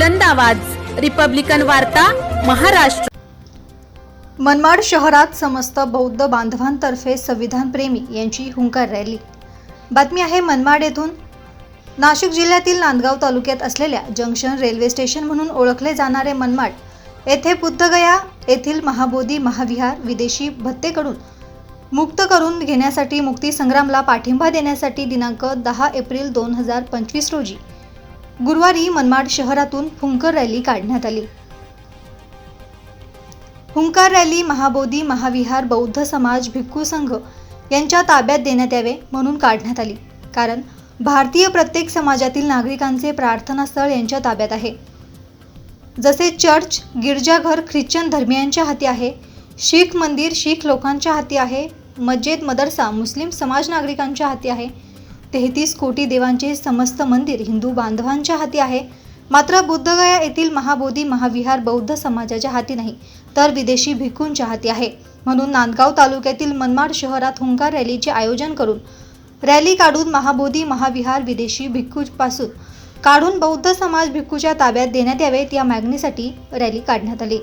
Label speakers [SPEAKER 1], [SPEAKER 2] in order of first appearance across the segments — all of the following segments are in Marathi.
[SPEAKER 1] बुलंद आवाज. रिपब्लिकन वार्ता महाराष्ट्र.
[SPEAKER 2] मनमाड शहरात समस्त बौद्ध बांधवांतर्फे संविधानप्रेमी यांची हुंकार रॅली. बातमी आहे मनमाड येथून. नाशिक जिल्ह्यातील नांदगाव तालुक्यात असलेल्या जंक्शन रेल्वे स्टेशन म्हणून ओळखले जाणारे मनमाड येथे बुद्धगया येथील महाबोधी महाविहार विदेशी भत्तेकडून मुक्त करून घेण्यासाठी मुक्ती संग्रामला पाठिंबा देण्यासाठी दिनांक दहा एप्रिल दोन हजार पंचवीस रोजी गुरुवारी मनमाड शहरातून हुंकर रॅली काढण्यात आली. हुंकार रॅली महाबोधी महाविहार बौद्ध समाज भिक्खू संघ यांच्या ताब्यात देण्यात यावे म्हणून काढण्यात आली. कारण भारतीय प्रत्येक समाजातील नागरिकांचे प्रार्थनास्थळ यांच्या ताब्यात आहे. जसे चर्च गिरजाघर ख्रिश्चन धर्मियांच्या हाती आहे शीख मंदिर शीख लोकांच्या हाती आहे मस्जिद मदरसा मुस्लिम समाज नागरिकांच्या हाती आहे तेहतीस कोटी देवांचे समस्त मंदिर हिंदू बांधवांच्या हाती आहे. मात्र बुद्धगया येथील महाबोधी महाविहार बौद्ध समाजाच्या हाती नाही तर विदेशी भिक्खूंच्या हाती आहे. म्हणून नांदगाव तालुक्यातील मनमाड शहरात हुंकार रॅलीचे आयोजन करून रॅली काढून महाबोधी महाविहार विदेशी भिक्खूपासून काढून बौद्ध समाज भिक्खूच्या ताब्यात देण्यात यावेत या मागणीसाठी रॅली काढण्यात आली.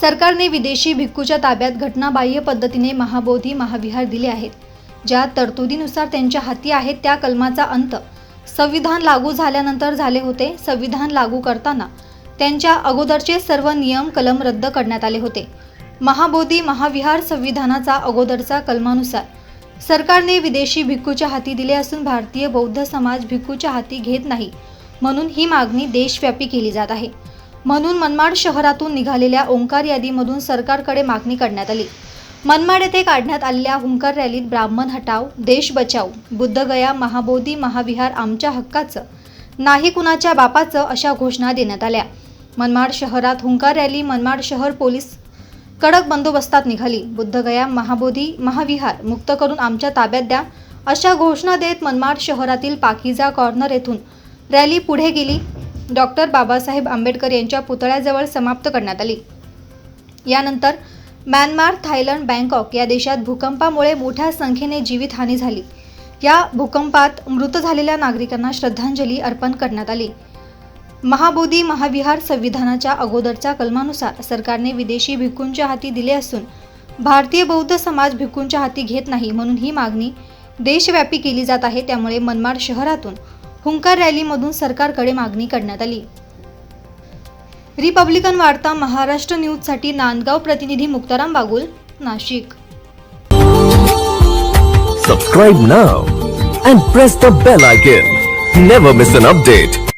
[SPEAKER 2] सरकारने विदेशी भिक्खूच्या ताब्यात घटनाबाह्य पद्धतीने महाबोधी महाविहार दिले आहेत. ज्या तरतुदीनुसार त्यांच्या हाती आहेत त्या कलमाचा अंत. संविधान लागू झाल्यानंतर झाले होते संविधान लागू करताना. त्यांच्या अगोदरचे सर्व नियम कलम रद्द करण्यात आले होते. महाबोधी महाविहार संविधानाचा अगोदरचा कलमानुसार. सरकारने विदेशी भिक्खूच्या हाती दिले असून भारतीय बौद्ध समाज भिक्खूच्या हाती घेत नाही म्हणून ही मागणी देशव्यापी केली जात आहे. म्हणून मनमाड शहरातून निघालेल्या ओंकार यादीमधून सरकारकडे मागणी करण्यात आली. मनमाड येथे काढण्यात आलेल्या हुंकार रॅलीत ब्राह्मण हटाव देश बचाव बुद्धगया महाबोधी महाविहार आमच्या हक्काचं नाही कुणाच्या बापाचं अशा घोषणा देण्यात आल्या. मनमाड शहरात हुंकार रॅली मनमाड शहर पोलीस कडक बंदोबस्तात निघाली. बुद्धगया महाबोधी महाविहार मुक्त करून आमच्या ताब्यात द्या अशा घोषणा देत मनमाड शहरातील पाकिजा कॉर्नर येथून रॅली पुढे गेली. डॉक्टर बाबासाहेब आंबेडकर यांच्या पुतळ्याजवळ समाप्त करण्यात आली. यानंतर म्यानमार थायलंड बँकॉक या देशात भूकंपामुळे मोठ्या संख्येने जीवितहानी झाली. या भूकंपात मृत झालेल्या नागरिकांना श्रद्धांजली अर्पण करण्यात आली. महाबोधी महाविहार संविधानाच्या अगोदरच्या कलमानुसार सरकारने विदेशी भिक्खूंच्या हाती दिले असून भारतीय बौद्ध समाज भिक्खूंच्या हाती घेत नाही म्हणून ही मागणी देशव्यापी केली जात आहे. त्यामुळे मनमाड शहरातून हुंकार रॅलीमधून सरकारकडे मागणी करण्यात आली. रिपब्लिकन वार्ता महाराष्ट्र न्यूजसाठी नांदगाव प्रतिनिधी Muktaram Bagul Nashik.
[SPEAKER 3] Subscribe now and press the bell icon never miss an update